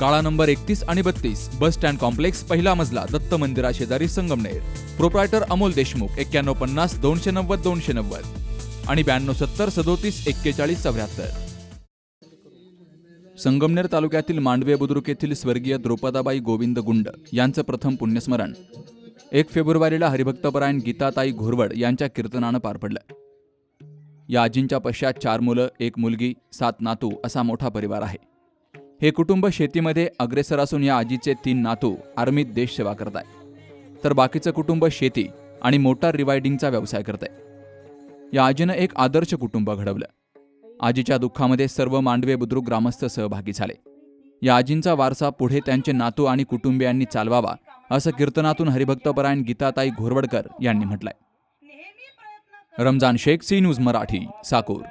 काळा नंबर एकतीस आणि बत्तीस बस स्टँड कॉम्प्लेक्स पहिला मजला दत्त मंदिरा शेजारी संगमनेर. प्रोप्रायटर अमोल देशमुख एक्क्याण्णव पन्नास दोनशे नव्वद दोनशे नव्वद. आणि ब्याण्णव सत्तर सदोतीस एक्केचाळीस चौऱ्याहत्तर. संगमनेर तालुक्यातील मांडवे बुद्रुक येथील स्वर्गीय द्रौपदाबाई गोविंद गुंड यांचं प्रथम पुण्यस्मरण. एक फेब्रुवारीला हरिभक्तपरायण गीताताई घोरवड यांच्या कीर्तनानं पार पडलं. या आजींच्या पश्चात चार मुलं एक मुलगी सात नातू असा मोठा परिवार आहे. हे कुटुंब शेतीमध्ये अग्रेसर असून या आजीचे तीन नातू आर्मीत देश सेवा करत आहे तर बाकीचं कुटुंब शेती आणि मोटार रिवायडिंगचा व्यवसाय करत आहे या आजीनं एक आदर्श कुटुंब घडवलं. आजीच्या दुःखामध्ये सर्व मांडवे बुद्रुक ग्रामस्थ सहभागी झाले. या आजींचा वारसा पुढे त्यांचे नातू आणि कुटुंबियांनी चालवावा असं कीर्तनातून हरिभक्तपरायण गीताताई घोरवडकर यांनी म्हटलंय. Ramzan Shaikh C news Marathi Sakur.